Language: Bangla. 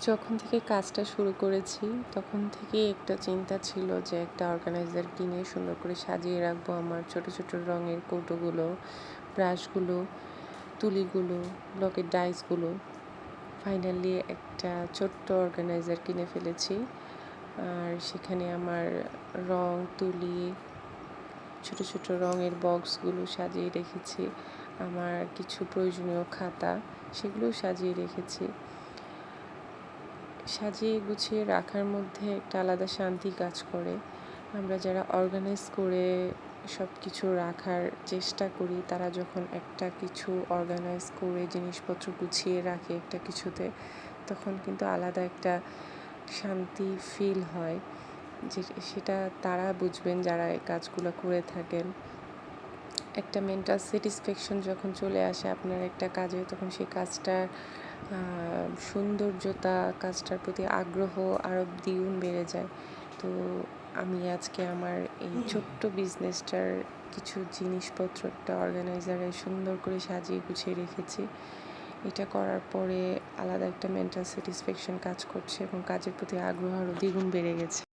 যখন থেকে কাজটা শুরু করেছি, তখন থেকেই একটা চিন্তা ছিল যে একটা অর্গানাইজার কিনে সুন্দর করে সাজিয়ে রাখব আমার ছোট ছোট রঙের কৌটোগুলো, ব্রাশগুলো, তুলিগুলো ব্লকের ডাইসগুলো ফাইনালি একটা ছোট্ট অর্গানাইজার কিনে ফেলেছি। আর সেখানে আমার রং, তুলি, ছোট ছোট রঙের বক্সগুলো সাজিয়ে রেখেছি। আমার কিছু প্রয়োজনীয় খাতা, সেগুলোও সাজিয়ে রেখেছি। সাজিয়ে গুছিয়ে রাখার মধ্যে একটা আলাদা শান্তি কাজ করে। আমরা যারা অর্গানাইজ করে সব কিছু রাখার চেষ্টা করি, তারা যখন একটা কিছু অর্গানাইজ করে, জিনিসপত্র গুছিয়ে রাখে একটা কিছুতে, তখন কিন্তু আলাদা একটা শান্তি ফিল হয়। যে সেটা তারা বুঝবেন যারা এই কাজগুলো করে থাকেন। একটা মেন্টাল স্যাটিসফ্যাকশন যখন চলে আসে আপনার একটা কাজে, তখন সেই কাজটার সৌন্দর্যতা কাজটার প্রতি আগ্রহ আরও দ্বিগুণ বেড়ে যায়। তো আমি আজকে আমার এই ছোট্ট বিজনেসটার কিছু জিনিসপত্র একটা অর্গানাইজারে সুন্দর করে সাজিয়ে গুছিয়ে রেখেছি। এটা করার পরে আলাদা একটা মেন্টাল স্যাটিসফ্যাকশন কাজ করছে এবং কাজের প্রতি আগ্রহ আরও দ্বিগুণ বেড়ে গেছে।